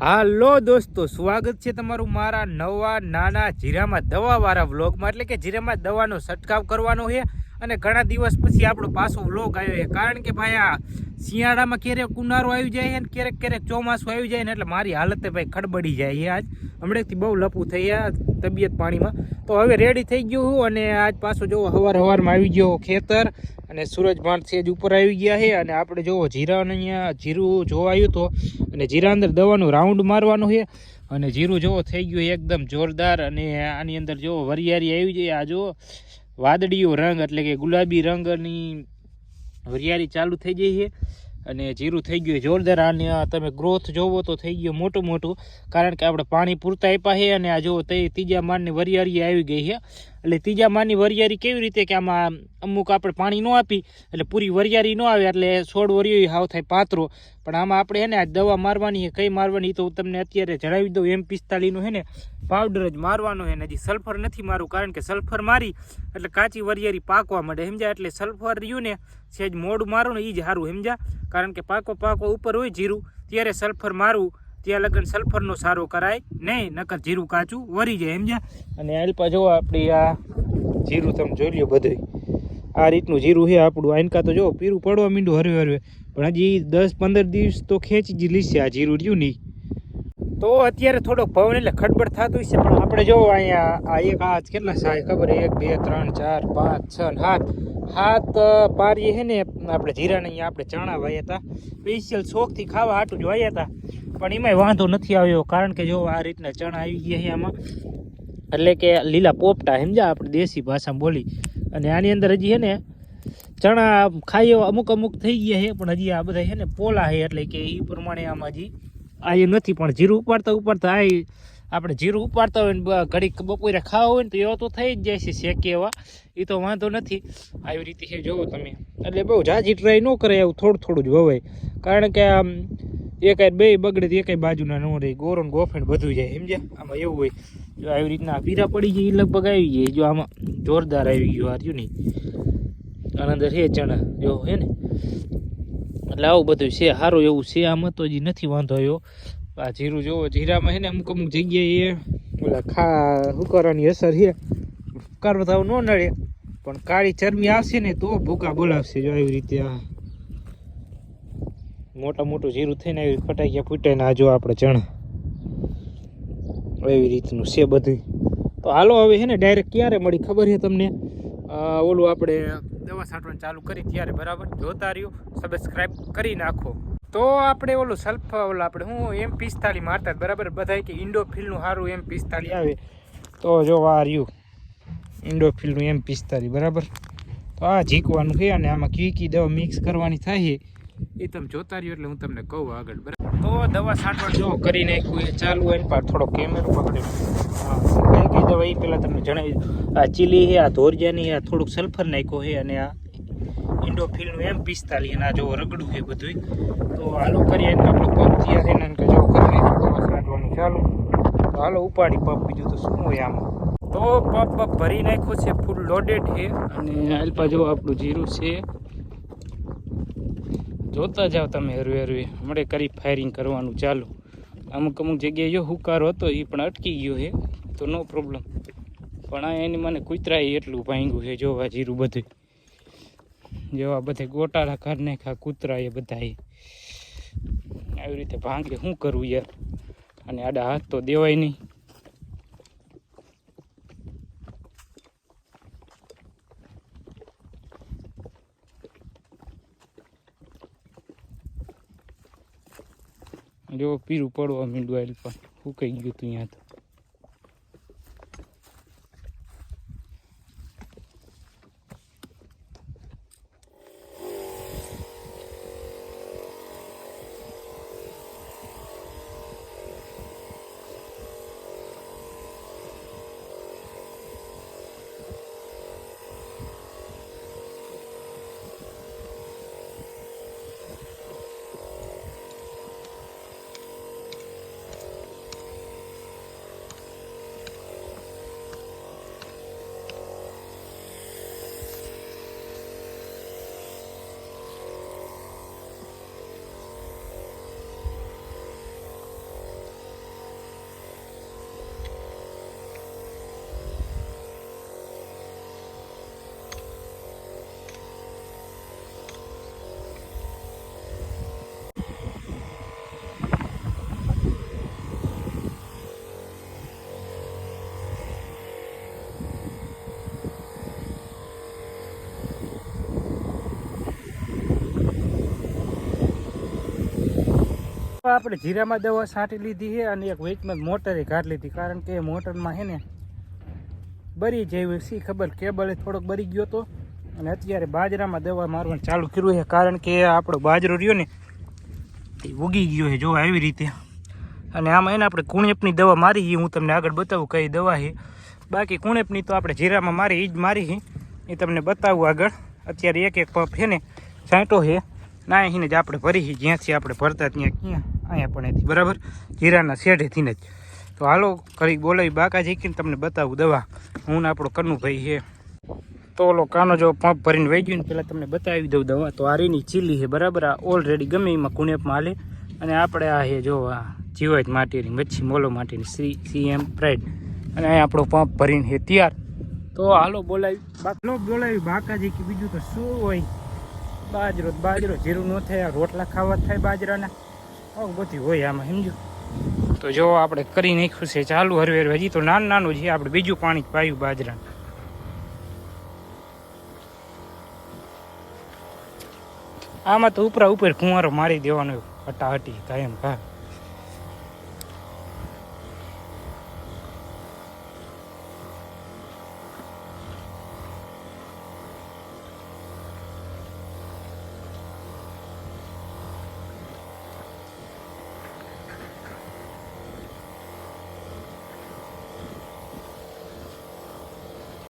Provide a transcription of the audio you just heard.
હાલો દોસ્તો, સ્વાગત છે તમારું મારા નવા નાના જીરામાં દવાવાળા વ્લોગમાં. એટલે કે જીરામાં દવાનો છંટકાવ કરવાનો છે. અને ઘણા દિવસ પછી આપણો પાછો વ્લોગ આવ્યો છે. કારણ કે ભાઈ આ શિયાળામાં ક્યારેક ઉનાળો આવી જાય અને ક્યારેક ક્યારેક ચોમાસું આવી જાય ને એટલે મારી હાલત ભાઈ ખડબડી જાય છે આજ. હમણાંથી બહુ લપું થઈ ગયા તબિયત પાણીમાં. તો હવે રેડી થઈ ગયું હું અને આજ પાછો જો હવાર હવારમાં આવી ગયો ખેતર અને સૂરજભાંડ સેજ ઉપર આવી ગયા છે અને આપણે જોવો જીરાને અહીંયા જીરું જોવા આવ્યું તો અને જીરા અંદર દવાનું રાઉન્ડ મારવાનું છે અને જીરું જોવો થઈ ગયું એકદમ જોરદાર અને આની અંદર જોવો વરિયાળી આવી જાય આ જો વાદળીયો રંગ, એટલે કે ગુલાબી રંગની વરિયાળી ચાલુ થઈ ગઈ છે. અને જીરું થઈ ગયું જોરદાર. આને તમે ગ્રોથ જોવો તો થઈ ગયું મોટું મોટું. કારણ કે આપણે પાણી પૂરતા આપ્યા છે અને આ જો તે ત્રીજા માળની વરિયાળી આવી ગઈ છે. એટલે ત્રીજા માની વરિયાળી કેવી રીતે કે આમાં અમુક આપણે પાણી ન આપી, એટલે પૂરી વરિયાળી ન આવે, એટલે છોડ વરિયો હાવ થાય પાત્રો પણ આમાં આપણે છે ને આ દવા મારવાની છે, કઈ મારવાની તો હું તમને અત્યારે જણાવી દઉં. એમ પિસ્તાલીસનું છે ને પાવડર જ મારવાનો છે હજી સલ્ફર નથી મારું, કારણ કે સલ્ફર મારી, એટલે કાચી વરિયાળી પાકવા માંડે, સમજ્યા? એટલે સલ્ફર રહ્યું ને સેજ મોડું મારું ને એ જ સારું, સમજ્યા? કારણ કે પાકો પાકો ઉપર હોય જીરું, ત્યારે સલ્ફર મારવું ત્યાં લગન સલ્ફરનો સારો કરાય. નહીં, નકર જીરું કાચું વરી જાય, સમજ્યા? અને અલ્પા જો આપણી આ જીરું, તમે જોઈ લ્યો બધું. આ રીતનું જીરું છે આપણું. આનકા તો જો પીરું પડવા મીંડું હરવે હરવે. પણ હજી દસ પંદર દિવસ તો ખેંચી જ લીશે આ જીરું, રહ્યું નહીં. તો અત્યારે થોડોક પવન એટલે ખડબડ થતું છે પણ આપણે જો અહીંયા આ એક આ કેટલા સાય ખબર એક, બે, ત્રણ, ચાર, પાંચ, છ ને સાત સાત પારીએ છે ને, આપણે જીરાને અહીંયા આપણે ચણા વાયા હતા. સ્પેશિયલ શોખથી ખાવા હાટું જ વાયા હતા. પણ એમાંય વાંધો નથી આવ્યો, કારણ કે જો આ રીતના ચણા આવી ગયા છે આમાં. એટલે કે લીલા પોપટા, સમજ્યા? આપણે દેશી ભાષામાં બોલી. અને આની અંદર હજી છે ને, ચણા ખાઈ એવા અમુક અમુક થઈ ગયા છે, પણ હજી આ બધા છે ને પોલા છે, એટલે કે એ પ્રમાણે આમાં હજી આ એ નથી. પણ જીરું ઉપાડતા ઉપાડતા આ આપણે જીરું ઉપાડતા હોય ને ઘડીક બપોરે ખાવા હોય ને તો એવા તો થઈ જ જાય છે, શેકી એવા. એ તો વાંધો નથી. આવી રીતે છે, જોવો તમે. એટલે બહુ જાજી ટ્રાય ન કરે એવું થોડું થોડું જ વવાય. કારણ કે આમ એકાય બે બગડે તો એકાય બાજુના ન રહે. ગોરો ગોફેણ બધું જાય સમજ્યા આમાં એવું હોય, જો આવી રીતના પીરા પડી જાય એ લગભગ આવી જાય. જો આમાં જોરદાર આવી ગયું આ રહ્યું નહીં આનંદર છે ચણા. જો હે ને? એટલે આવું બધું છે સારું એવું છે. આમાં તો હજી નથી વાંધો આવ્યો. આ જીરું જોવો, જીરામાં હે ને અમુક અમુક જગ્યાએ ઓલા ખા હુકારાની અસર છે? હુકારો તો ન નડે. પણ કાળી ચરબી આવશે ને તો ભૂકા બોલાવશે, જો આવી રીતે આ મોટા મોટું જીરું થઈને આવી ફટાક્યા ફૂટે ને આ જો આપણે ચણા. એવી રીતનું છે બધું તો હાલો હવે છે ને ડાયરેક્ટ ક્યારે મળી ખબર છે તમને? ઓલું આપણે દવા છાંટવાનું ચાલુ કરી ત્યારે, બરાબર? જોતા રહ્યો સબસ્ક્રાઈબ કરી નાખો. તો આપણે ઓલું સલ્ફ ઓલું આપણે હું એમ પિસ્તાલી મારતા બરાબર? બધા કે ઇન્ડોફિલનું સારું એમ પિસ્તાલી આવે. તો જો આ રહ્યું. ઇન્ડોફિલનું એમ પિસ્તાલી બરાબર? તો આ ઝીકવાનું છે અને આમાં કી કી દવા મિક્સ કરવાની થાય એ તમે જોતા રહ્યો એટલે હું તમને કહું આગળ, બરાબર? તો દવા છાંટવા જો કરી નાખ્યું, એ ચાલુ હોય ને થોડો કેમેરો પકડે હા કઈ કઈ દવા એ પહેલાં તમને જણાવી. આ ચીલી છે આ ધોરજાની આ થોડુંક સલ્ફર નાખ્યો છે અને આ ઇન્ડોફિલનું એમ પિસ્તાલીસ અને આ જો રગડું છે બધું તો હાલો કરીએ એને આપણો પગ થઈને એને કે જો કરીએ દવા છાંટવાનું ચાલુ. તો હાલો ઉપાડી પગ બીજું તો શું હોય આમાં? તો પપ ભરી નાખ્યો છે ફૂલ લોડેડ છે અને અલ્પા જો આપણું જીરું છે જોતા જાઓ તમે હરવે હરવે. હમણે કરી ફાયરિંગ કરવાનું ચાલુ. અમુક અમુક જગ્યાએ જો હુકારો હતો એ પણ અટકી ગયો છે તો નો પ્રોબ્લેમ પણ આ એની મને કૂતરાએ એટલું ભાંગ્યું છે જોવા જીરું બધું જેવા બધે ગોટાળા ખા નાખ્યા કૂતરા એ બધા આવી રીતે ભાંગે. શું કરવું યાર? અને આડા હાથ તો દેવાય નહીં. જો પીરું પડવા મીંડું આવેલ પણ સુકાઈ ગયું હતું અહીંયા તો આપણે જીરામાં દવા છાંટી લીધી છે અને એક વેચમાં મોટરે ઘાટ લીધી. કારણ કે મોટરમાં છે ને બરી જેવી શી ખબર કેબલ થોડોક બરી ગયો હતો અને અત્યારે બાજરામાં દવા મારવાનું ચાલુ કર્યું છે, કારણ કે આપણો બાજરો રહ્યો ને, એ ઉગી ગયો છે જો આવી રીતે. અને આમાં એને આપણે કુણેપની દવા મારી હું તમને આગળ બતાવું કઈ દવા છે. બાકી કુણેપની તો આપણે જીરામાં મારી એ જ મારી છે. એ તમને બતાવું આગળ. અત્યારે એક એક પંપ છે ને છાંટો છે. ના અહીંને જ આપણે ભરી જ્યાંથી આપણે ભરતા ત્યાં ક્યાં. અહીંયા પણ એથી, બરાબર? જીરાના શેઢેથી જ. તો હાલો કરી બોલાવી બાકા જીકીને તમને બતાવું દવા. હું ને આપણો કનુભાઈ છે. તો ઓલો કાનો જો પંપ ભરીને વહી ગયું ને પહેલાં તમને બતાવી દઉં દવા. તો આ રીની ચીલી છે, બરાબર? આ ઓલરેડી ગમે એમાં કુણેપમાં હાલે. અને આપણે આ છે, જો આ જીવાજ માટીની, મચ્છી મોલો માટેની સી એમ પ્રાઇડ અને અહીંયા આપણો પંપ ભરીને છે તૈયાર. તો હાલો બોલાવી બાકલો બોલાવી બાકાજી કે બીજું તો શું હોય? બાજરો બાજરો, જીરું ન થાય, રોટલા ખાવા થાય બાજરાના. આવું બધું હોય આમાં, સમજો? તો જો આપણે કરી નાખ્યું છે, ચાલુ હરવે હરવે, હજી તો નાનું નાનું છે, આપણે બીજું પાણી પાયું બાજરાનું. આમાં તો ઉપરા ઉપર કુંવારો મારી દેવાનો, હટાહટી, કાયમ કા